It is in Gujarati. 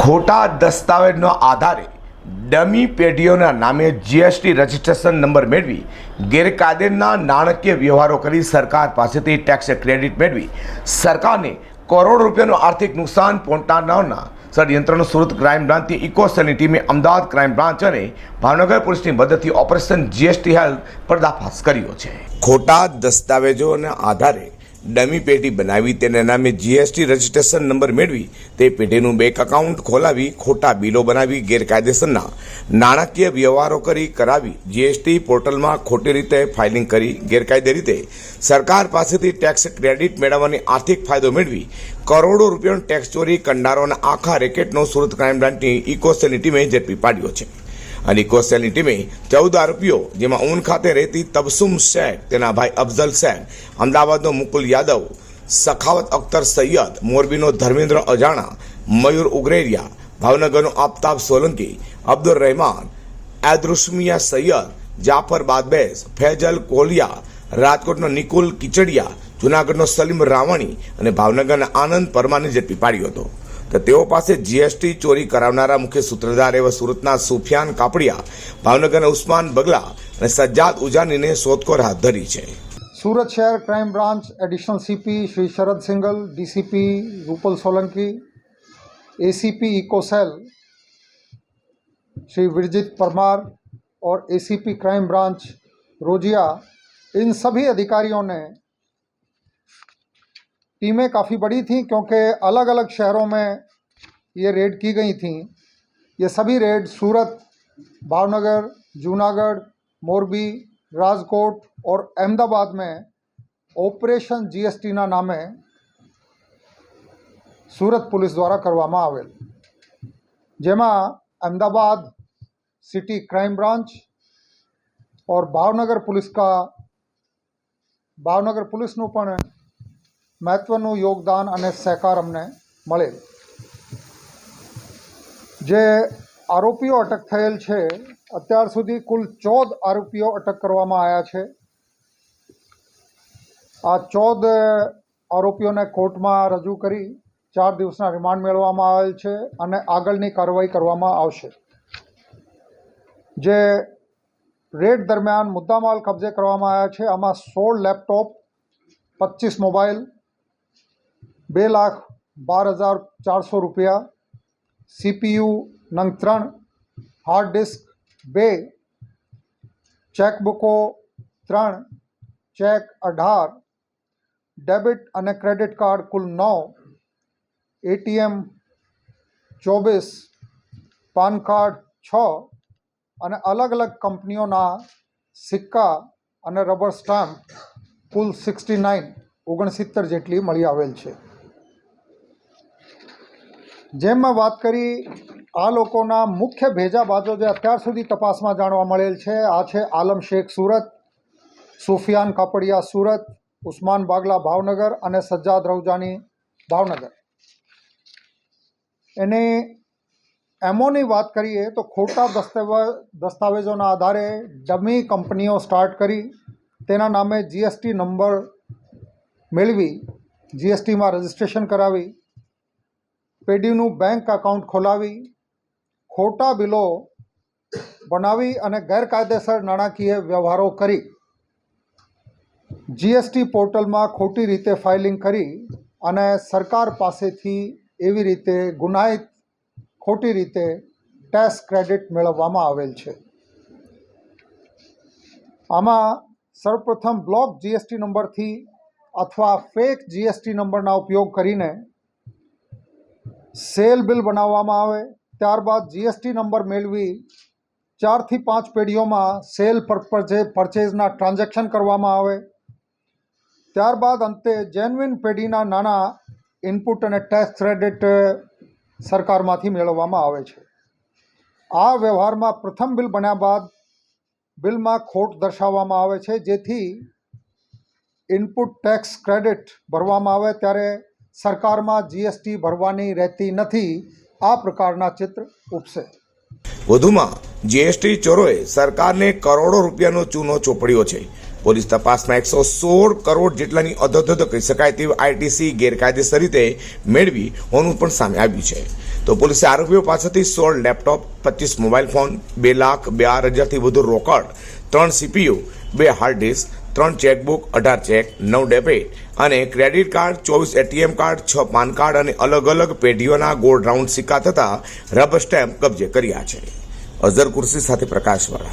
ખોટા દસ્તાવેજનો આધારે ડમી પેઢીઓના નામે જીએસટી રજિસ્ટ્રેશન નંબર મેળવી, ગેરકાયદેના નાણાકીય વ્યવહારો કરી સરકાર પાસેથી ટેક્સ ક્રેડિટ મેળવી. સરકારને કરોડો રૂપિયાનું આર્થિક નુકસાન પહોંચાડનારના ષડયંત્રનો સુરત ક્રાઇમ બ્રાન્ચની ઇકોસેલની ટીમે અમદાવાદ ક્રાઇમ બ્રાન્ચ અને ભાવનગર પોલીસની મદદથી ઓપરેશન જીએસટી હેલ્થ પર્દાફાશ કર્યો છે. ખોટા દસ્તાવેજોના આધારે ડમી પેઢી બનાવી, તેના નામે જીએસટી રજિસ્ટ્રેશન નંબર મેળવી, તે પેઢીનું બેંક એકાઉન્ટ ખોલાવી, ખોટા બિલો બનાવી, ગેરકાયદેસરના નાણાકીય વ્યવહારો કરી, કરાવી જીએસટી પોર્ટલમાં ખોટી રીતે ફાઇલિંગ કરી, ગેરકાયદે રીતે સરકાર પાસેથી ટેક્સ ક્રેડિટ મેળવવાની આર્થિક ફાયદો મેળવી, કરોડો રૂપિયાનો ટેક્સ ચોરી કરનારોના આખા રેકેટનો સુરત ક્રાઇમ બ્રાન્ચની ઇકોસેલની ટીમે ઝડપી પાડ્યો છે. અને ઇકોસેલની ટીમે ચૌદ આરોપીઓ જેમાં ઊન ખાતે રહેતી તબસુમ શેખ, તેના ભાઈ અફઝલ શેખ, અમદાવાદનો મુકુલ યાદવ, સખાવત અખ્તર સૈયદ, મોરબીનો ધર્મેન્દ્ર અજાણા, મયુર ઉગરેરિયા, ભાવનગરનો આફતાબ સોલંકી અબ્દુલ રહેમાન એદરુસ્મિયા સૈયદ, જાફર બાદબેસ ફેજલ કોલિયા, રાજકોટનો નિકુલ કિચડિયા, જુનાગઢનો સલીમ રાવણી અને ભાવનગરના આનંદ પરમારને ઝડપી પાડ્યો હતો. તો તેઓ પાસે જીએસટી ચોરી કરાવનારા મુખ્ય સૂત્રધાર એવા સુરતના સુફિયાન કાપડિયા, ભાવનગરના ઉસ્માન બગલા અને સજ્જાદ ઉજાનીને શોધખોળ હાથ ધરી છે. સુરત શહેર crime branch additional CP Shri Sharad Singhal, DCP Rupal Solanki, ACP eco cell Shri Virjit Parmar और एसीपी क्राइम ब्रांच रोजिया इन सभी अधिकारियों ने टीमें काफ़ी बड़ी थी क्योंकि अलग अलग शहरों में ये रेड की गई थी ये सभी रेड सूरत भावनगर जूनागढ़ मोरबी राजकोट और अहमदाबाद में ઓપરેશન જીએસટીના નામે સુરત પોલીસ દ્વારા કરવામાં આવેલ જેમાં अहमदाबाद सिटी क्राइम ब्रांच और ભાવનગર पुलिस का ભાવનગર પોલીસનું પણ મહત્ત્વનું યોગદાન અને સહકાર અમને મળેલ જે આરોપીઓ અટક થયેલ છે, અત્યાર સુધી કુલ ચૌદ આરોપીઓ અટક કરવામાં આવ્યા છે. આ ચૌદ આરોપીઓને કોર્ટમાં રજૂ કરી ચાર દિવસના રિમાન્ડ મેળવવામાં આવેલ છે અને આગળની કાર્યવાહી કરવામાં આવશે. જે રેડ દરમિયાન મુદ્દામાલ કબજે કરવામાં આવ્યા છે, આમાં સોળ લેપટોપ પચીસ મોબાઈલ બે લાખ બાર હજાર ચારસો રૂપિયા. સીપીયુ નંગ ત્રણ હાર્ડ ડિસ્ક બે, ચેકબુકો ત્રણ, ચેક અઢાર, ડેબિટ અને ક્રેડિટ કાર્ડ કુલ નવ એટીએમ ચોવીસ, પાન કાર્ડ છ અને અલગ અલગ કંપનીઓના સિક્કા અને રબર સ્ટામ્પ કુલ સિક્સટી નાઇન, ઓગણસિત્તેર જેટલી મળી આવેલ છે. જેમ વાત કરી, આ લોકોના મુખ્ય ભેજાબાજો જે અત્યાર સુધી તપાસમાં જાણવા મળેલ છે, આ છે આલમ શેખ સુરત, સુફિયાન કાપડિયા સુરત, ઉસ્માન બાગલા ભાવનગર અને સજ્જાદ રૌજાની ભાવનગર. એને એમોની વાત કરીએ તો ખોટા દસ્તાવેજ દસ્તાવેજોના આધારે ડમી કંપનીઓ સ્ટાર્ટ કરી, તેના નામે જીએસટી નંબર મેળવી, જીએસટીમાં રજિસ્ટ્રેશન કરાવી પેઢીનું બેંક એકાઉન્ટ ખોલાવી, ખોટા બિલો બનાવી અને ગેરકાયદેસર નાણાકીય વ્યવહારો કરી. જીએસટી પોર્ટલમાં ખોટી રીતે ફાઇલિંગ કરી અને સરકાર પાસેથી એવી રીતે ગુનાહિત, ખોટી રીતે ટેક્સ ક્રેડિટ મેળવવામાં આવેલ છે. આમાં સર્વપ્રથમ બ્લોક જીએસટી નંબરથી અથવા ફેક જીએસટી નંબરના ઉપયોગ કરીને સેલ બિલ બનાવવામાં આવે, ત્યારબાદ જીએસટી નંબર મેળવી, ચારથી પાંચ પેઢીઓમાં સેલ પરચેઝના ટ્રાન્ઝેક્શન કરવામાં આવે. ત્યારબાદ અંતે જેન્યુઇન પેઢીના નાના ઇનપુટ અને ટેક્સ ક્રેડિટ સરકારમાંથી મેળવવામાં આવે છે. આ વ્યવહારમાં પ્રથમ બિલ બન્યા બાદ બિલમાં ખોટ દર્શાવવામાં આવે છે, જેથી ઇનપુટ ટેક્સ ક્રેડિટ ભરવામાં આવે, ત્યારે સરકારમાં જીએસટી ભરવાની રહેતી નથી, આ પ્રકારના ચિત્ર ઉપસે. વધુમાં જીએસટી ચોરોએ સરકારને કરોડો રૂપિયાનો ચૂનો ચોપડ્યો છે. પોલીસ તપાસમાં એકસો સોળ કરોડ જેટલાની અધધધ કહી શકાય તેવી આઈટીસી ગેરકાયદેસર રીતે મેળવી હોવાનું પણ સામે આવ્યું છે. તો પોલીસે આરોપીઓ પાસેથી સોળ લેપટોપ, પચીસ મોબાઈલ ફોન, બે લાખ બાર હજારથી વધુ રોકડ, ત્રણ સીપીયુ બે હાર્ડ ડિસ્ક ત્રણ ચેકબુક, અઢાર ચેક, નવ ડેબિટ અને ક્રેડિટ કાર્ડ, ચોવીસ એટીએમ કાર્ડ, છ પાન કાર્ડ અને અલગ અલગ પેઢીઓના ગોલ્ડ રાઉન્ડ સિક્કા થતા રબર સ્ટેમ્પ કબજે કર્યા છે. અઝર કુર્સી સાથે પ્રકાશવાળા.